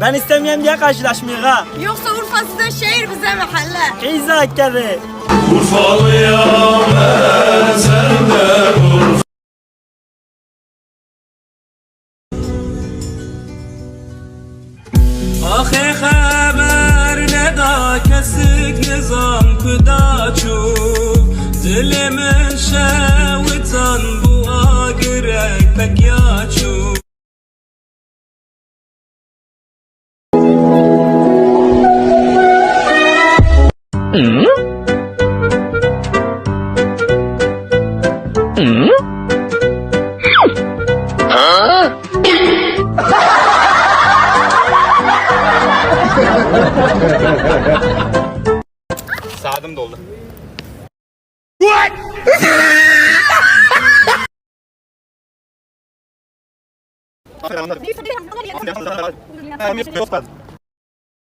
Ben istemiyorum diye karşılaşmıyor ha. Yoksa Urfa size şehir bize mahalle. İzah kere. آخه خبر ندا کسی نظام کدا چو دل من شوتان بو آگرک پکیا Saadim doldu.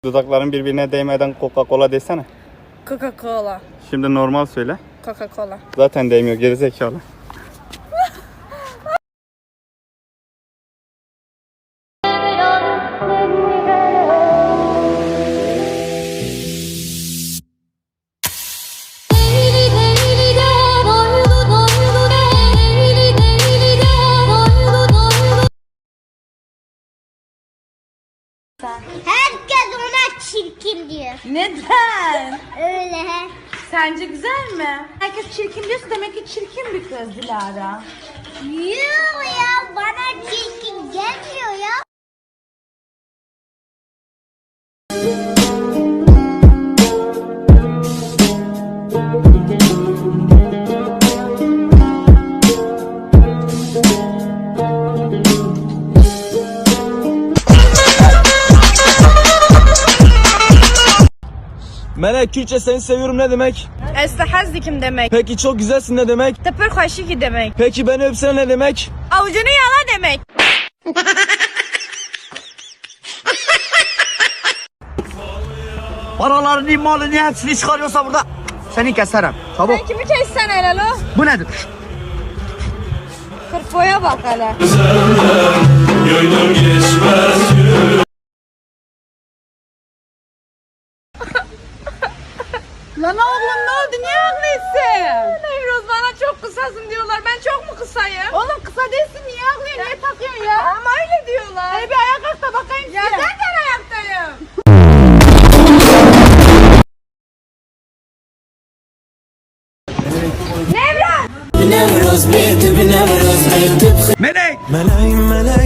Dudakların birbirine değmeden Coca-Cola desene. Coca-Cola. Şimdi normal söyle. Coca-Cola. Zaten değmiyor gerizekalı. Herkes ona çirkin diyor. Neden? Öyle. Sence güzel mi? Herkes çirkin diyorsa demek ki çirkin bir kız Dilara. Yuh ya bana çirkin gelmiyor ya. Melek Kürtçe seni seviyorum ne demek? Estehazzikim demek. Peki çok güzelsin ne demek? Tıpır hoşiki demek. Peki beni öpsene ne demek? Avucunu yala demek. Paralarını, malını hepsini çıkarıyorsa burada seni keserim. Çabuk. Sen kimi kessen helal o? Bu nedir? Kırpoya bak hele. Lan oğlum ne oldu? Niye ağlıyorsun? Nevroz bana çok kısasın diyorlar. Ben çok mu kısayım? Oğlum kısa değilsin. Niye ağlıyorsun? Niye takıyorsun ya? Ama öyle diyorlar. Hadi bir ayağa kalk da bakayım Ya zaten ayaktayım. Melek! ملايين ملايين ملايين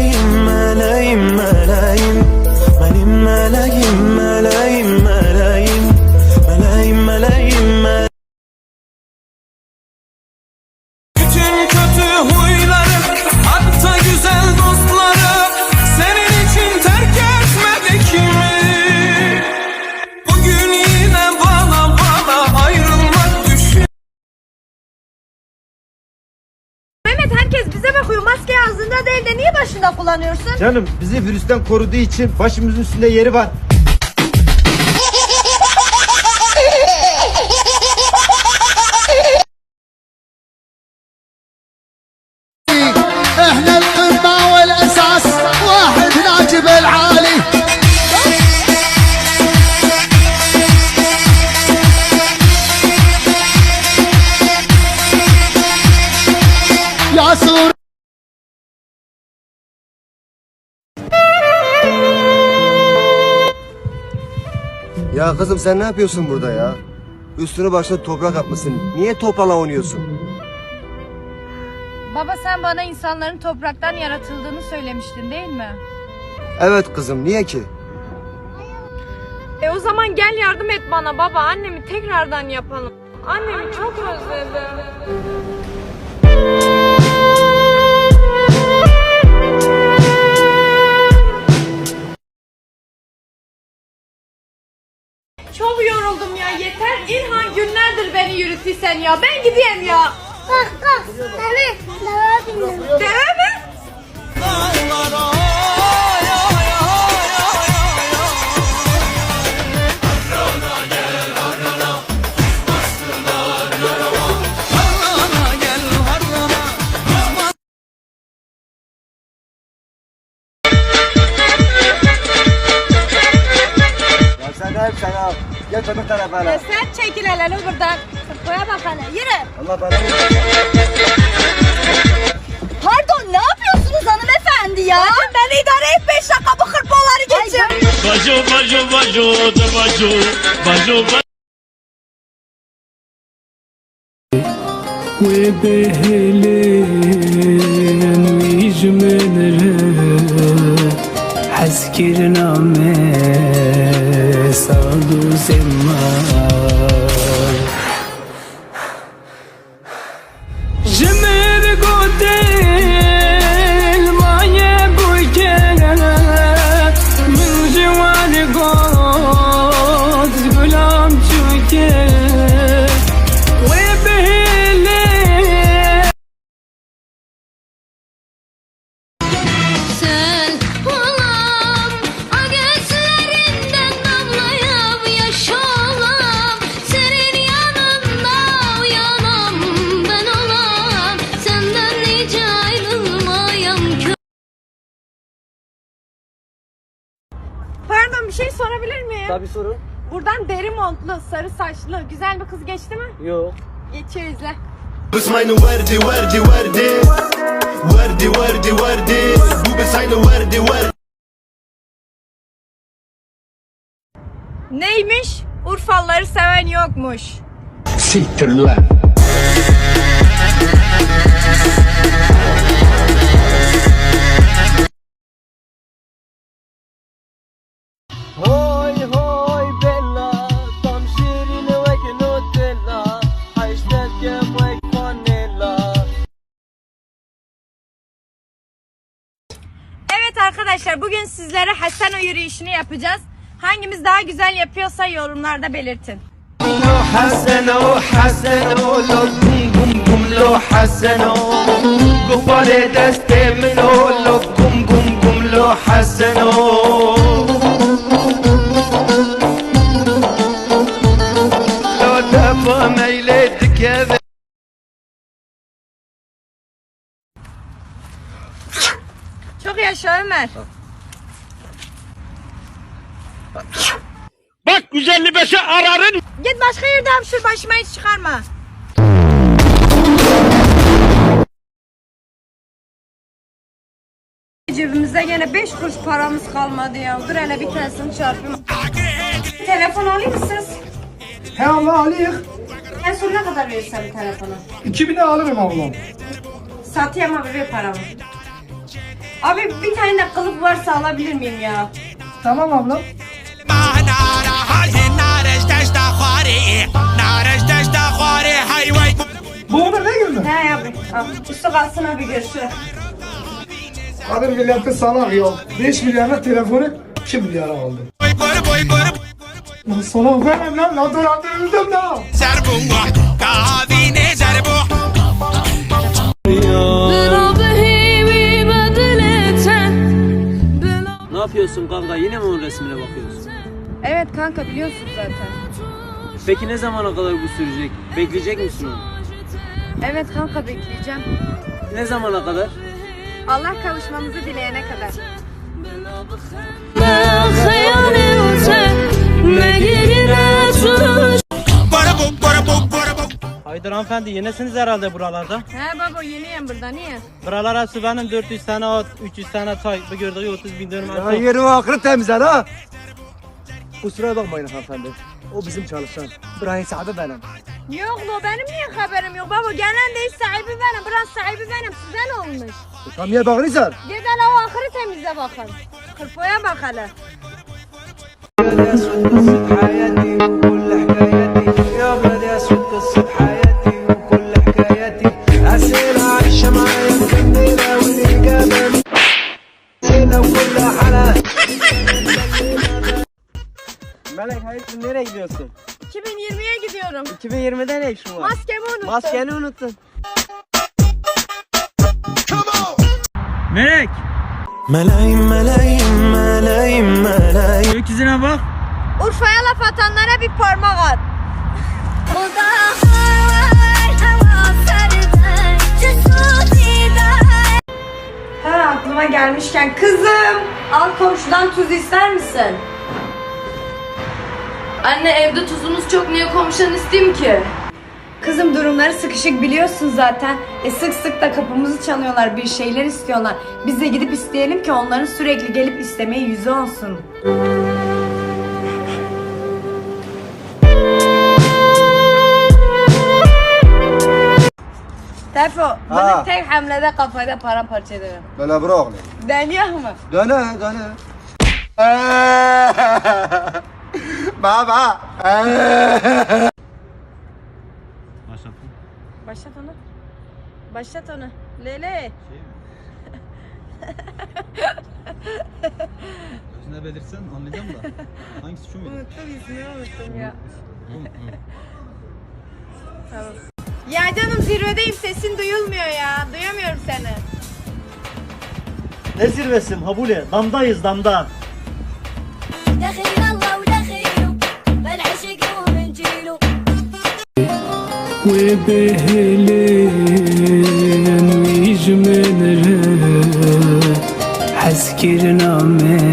bakıyor. Maske ağzında değil de niye başında kullanıyorsun? Canım bizi virüsten koruduğu için başımızın üstünde yeri var. Ya kızım sen ne yapıyorsun burada ya? Üstünü başına toprak atmışsın. Niye toprağla oynuyorsun? Baba sen bana insanların topraktan yaratıldığını söylemiştin değil mi? Evet kızım niye ki? E o zaman gel yardım et bana baba. Annemi tekrardan yapalım. Annemi çok özledim. Beni yürütüysen ya. Ben gideyim ya. Kalk kalk. Deve. Deve bindim. Deve mi? Geç öbür tarafa hele. Sen çekil hele buradan. Yürü. Allah belanı Pardon ne yapıyorsunuz hanımefendi ya? Bacım beni idare et 5 dakika bu hırpoları geçin. Bajo bajo bajo da bajo bajo bajo Jemir bir şey sorabilir miyim? Tabii sorun. Buradan deri montlu, sarı saçlı, güzel bir kız geçti mi? Yok. Geçiyor izle. بس aynı verdi verdi verdi verdi verdi verdi bu bes aynı verdi verdi Neymiş? Urfalıları seven yokmuş. Siktir lan. Evet arkadaşlar bugün sizlere Hasan Hasano yürüyüşünü yapacağız. Hangimiz daha güzel yapıyorsa yorumlarda belirtin. Hasano, Hasano, lokum gum lo Hasano. Gupale deste min o lokum gum gum lo Hasano. Yaşa Ömer. Bak 155'e ararın Git başka yerde hapşır başıma hiç çıkarma. Cebimizde gene 5 kuruş paramız kalmadı ya. Dur hele bir tanesini çarpayım. Telefon alayım mı siz? He Allah alayım. En son ne kadar verirsen bir telefonu? 2000'e alırım ablam. Satayım abi ver paramı. Abi bir tane de kılıf varsa alabilir miyim ya? Tamam ablam. Bu Ömer ne güldü? He abi. Al. Üstü kalsın abi görüşürüz. Kadın milleti salak yok. 5 milyarlık telefonu 2 milyara aldı. Lan salak benim lan. Lan dolandırıldım lan. Ne yapıyorsun kanka yine mi onun resmine bakıyorsun? Evet kanka biliyorsun zaten. Peki ne zamana kadar bu sürecek? Bekleyecek misin onu? Evet kanka bekleyeceğim. Ne zamana kadar? Allah kavuşmamızı dileyene kadar. Haydar hanımefendi yenesiniz herhalde buralarda. He baba yeniyim burada niye? Buralar hepsi benim 400 tane at, 300 tane tay. Bu gördüğü 30 bin dönüm Ya arsa. yerimi akırı temizler ha. Kusura bakmayın hanımefendi. O bizim çalışan. Buranın sahibi benim. Yok lo benim niye haberim yok baba gelen de iş sahibi benim buranın sahibi benim size ne olmuş? E, Tam yer bakırsan. Git hele o ahırı temizle bakın. Kırpoya bak hele. حياتي وكل حكاياتي يا ولد يا سود Melek hayırdır nereye gidiyorsun? 2020'ye gidiyorum. 2020'de ne işin var? Maskemi unuttum. Maskeni unuttun. Melek. Meleğim meleğim meleğim meleğim. Gökyüzüne bak. Urfa'ya laf atanlara bir parmak at. Her aklıma gelmişken kızım al komşudan tuz ister misin? Anne evde tuzumuz çok niye komşudan isteyeyim ki? Kızım durumları sıkışık biliyorsun zaten. E sık sık da kapımızı çalıyorlar bir şeyler istiyorlar. Biz de gidip isteyelim ki onların sürekli gelip istemeye yüzü olsun. Tefo, bunu tek hamlede kafada paramparça ederim. Bana bırak. Deniyor mu? Döne döne. Baba. Başlat onu. Başlat onu. Lele. Ne belirsen anlayacağım da. Hangisi şu muydu? Unuttum ismini unuttum ya. tamam. Ya canım zirvedeyim sesin duyulmuyor ya. Duyamıyorum seni. Ne zirvesi Habule? Damdayız damda. وبهلين ويجمل حسكرنا من